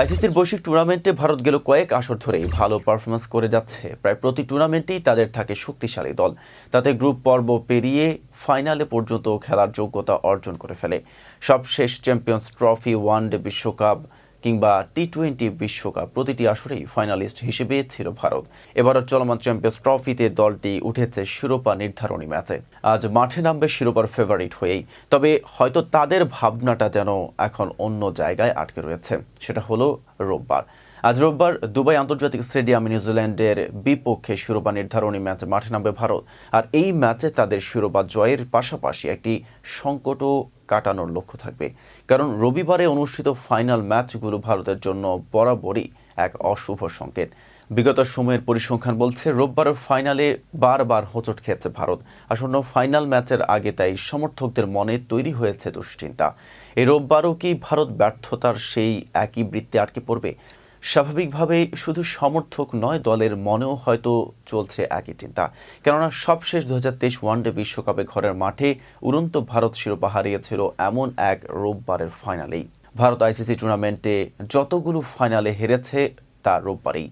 আইসিসির বৈশ্বিক টুর্নামেন্টে ভারত গেল কয়েক আসর ধরেই ভালো পারফরমেন্স করে যাচ্ছে। প্রায় প্রতি টুর্নামেন্টেই তাদের থাকে শক্তিশালী দল। তাতে গ্রুপ পর্ব পেরিয়ে ফাইনালে পর্যন্ত খেলার যোগ্যতা অর্জন করে ফেলে। সবশেষ চ্যাম্পিয়ন্স ট্রফি ওয়ান ডে বিশ্বকাপ কিংবা টি টোয়েন্টি বিশ্বকাপ প্রতিটি আসরেই ফাইনালিস্ট হিসেবে ছিল ভারত। এবারও চলমান চ্যাম্পিয়ন্স ট্রফিতে দলটি উঠেছে শিরোপা নির্ধারণী ম্যাচে। আজ মাঠে নামবে শিরোপার ফেভারিট হয়েই। তবে হয়তো তাদের ভাবনাটা যেন এখন অন্য জায়গায় আটকে রয়েছে। সেটা হলো রোববার। আজ রোববার দুবাই আন্তর্জাতিক স্টেডিয়ামে নিউজিল্যান্ডের বিপক্ষে শিরোপা নির্ধারণী ম্যাচে মাঠে নামবে ভারত। আর এই ম্যাচে তাদের শিরোপা জয়ের পাশাপাশি একটি সংকটও কাটানোর লক্ষ্য থাকবে। কারণ রবিবারে অনুষ্ঠিত ফাইনাল ম্যাচগুলো ভারতের জন্য বরাবরই এক অশুভ সংকেত। বিগত সময়ের পরিসংখ্যান বলছে রোববারের ফাইনালে বারবার হোঁচট খেয়েছে ভারত। আসন্ন ফাইনাল ম্যাচের আগে তাই সমর্থকদের মনে তৈরি হয়েছে দুশ্চিন্তা। এই রোববারও কি ভারত ব্যর্থতার সেই একই বৃত্তে আটকে পড়বে? স্বাভাবিকভাবেই শুধু সমর্থক নয়, দলের মনেও হয়তো চলছে একই চিন্তা। কেননা সবশেষ দু হাজার তেইশ ওয়ানডে বিশ্বকাপে ঘরের মাঠে উড়ন্ত ভারত শিরোপা হারিয়েছিল এমন এক রোববারের ফাইনালেই। ভারত আইসিসি টুর্নামেন্টে যতগুলো ফাইনালে হেরেছে, তা রোববারেই।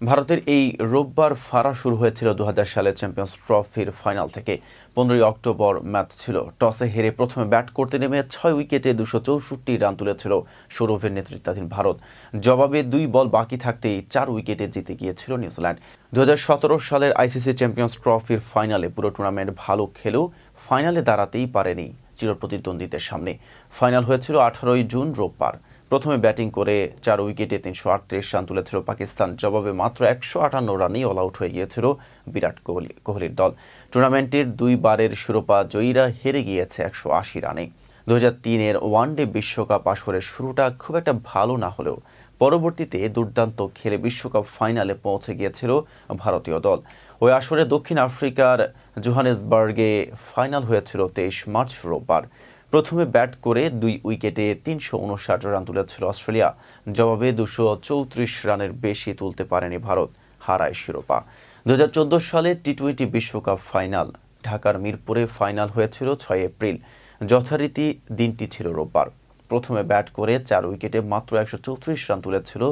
ভারতের এই রোববার ফারা শুরু হয়েছিল দু সালের চ্যাম্পিয়ন্স ট্রফির ফাইনাল থেকে। পনেরোই অক্টোবর ম্যাচ ছিল। টসে হেরে প্রথমে ব্যাট করতে নেমে ছয় উইকেটে দুশো চৌষট্টি রান তুলেছিল সৌরভের নেতৃত্বাধীন ভারত। জবাবে দুই বল বাকি থাকতেই চার উইকেটে জিতে গিয়েছিল নিউজিল্যান্ড। দুই হাজার সতেরো সালের আইসিসি চ্যাম্পিয়ন্স ট্রফির ফাইনালে পুরো টুর্নামেন্ট ভালো খেলেও ফাইনালে দাঁড়াতেই পারেনি চিরপ্রতিদ্বন্দ্বীদের সামনে। ফাইনাল হয়েছিল আঠারোই জুন রোববার। প্রথমে ব্যাটিং করে চার উইকেটে তিনশো আটত্রিশ রান তুলেছিল পাকিস্তান। জবাবে মাত্র একশো আটান্ন রানেই অল আউট হয়ে গিয়েছিল বিরাট কোহলি কোহলির দল। টুর্নামেন্টের দুইবারের শিরোপা জয়ীরা হেরে গিয়েছে একশো আশি রানে। দু হাজার তিনের ওয়ানডে বিশ্বকাপ আসরের শুরুটা খুব একটা ভালো না হলেও পরবর্তীতে দুর্দান্ত খেলে বিশ্বকাপ ফাইনালে পৌঁছে গিয়েছিল ভারতীয় দল। ওই আসরে দক্ষিণ আফ্রিকার জোহানেসবার্গে ফাইনাল হয়েছিল তেইশ মার্চ রোববার। প্রথমে ব্যাট করে দুই উইকেটে তিনশো উনষাট রান তুলেছিল অস্ট্রেলিয়া। জবাবে দুশো চৌত্রিশ রানের বেশি তুলতে পারেনি ভারত, হারায় শিরোপা। দু হাজার চোদ্দ সালে টি টোয়েন্টি বিশ্বকাপ ফাইনাল, ঢাকার মিরপুরে ফাইনাল হয়েছিল ছয় এপ্রিল। যথারীতি দিনটি ছিল রোববার। প্রথমে ব্যাট করে চার উইকেটে মাত্র একশো চৌত্রিশ রান তুলেছিল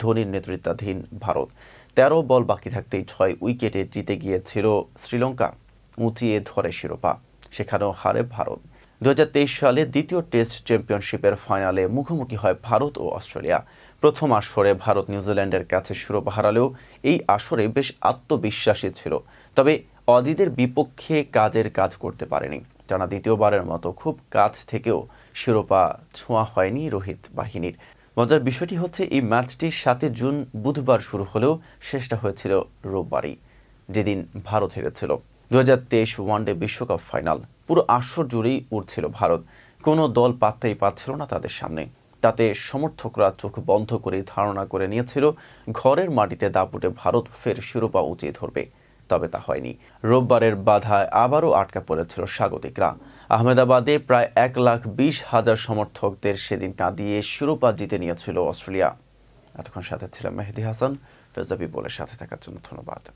ধোনির নেতৃত্বাধীন ভারত। তেরো বল বাকি থাকতেই ছয় উইকেটে জিতে গিয়েছিল শ্রীলঙ্কা, উঁচিয়ে ধরে শিরোপা। সেখানেও হারে ভারত। দুই হাজার তেইশ সালে দ্বিতীয় টেস্ট চ্যাম্পিয়নশিপের ফাইনালে মুখোমুখি হয় ভারত ও অস্ট্রেলিয়া। প্রথম আসরে ভারত নিউজিল্যান্ডের কাছে শিরোপা হারালেও এই আসরে বেশ আত্মবিশ্বাসী ছিল, তবে অজিদের বিপক্ষে কাজের কাজ করতে পারেনি। টানা দ্বিতীয়বারের মতো খুব কাছ থেকেও শিরোপা ছোঁয়া হয়নি রোহিত বাহিনীর। মজার বিষয়টি হচ্ছে, এই ম্যাচটি সাতই জুন বুধবার শুরু হলেও শেষটা হয়েছিল রোববারই, যেদিন ভারত হেরেছিল। দু হাজার তেইশ ওয়ানডে বিশ্বকাপ ফাইনাল। পুরো আসর জুড়েই উঠছিল ভারত। কোনো দল পাত্তাই পাচ্ছিল না তাদের সামনে। তাতে সমর্থকরা চোখ বন্ধ করে ধারণা করে নিয়েছিল, ঘরের মাটিতে দাপুটে ভারত ফের শিরোপা উঁচিয়ে ধরবে। তবে তা হয়নি। রোববারের বাধায় আবারও আটকা পড়েছিল স্বাগতিকরা। আহমেদাবাদে প্রায় এক লাখ বিশ হাজার সমর্থকদের সেদিন কাঁদিয়ে শিরোপা জিতে নিয়েছিল অস্ট্রেলিয়া। এতক্ষণ সাথে ছিলাম মেহেদি হাসান। ফেজাবি বলে সাথে থাকার জন্য ধন্যবাদ।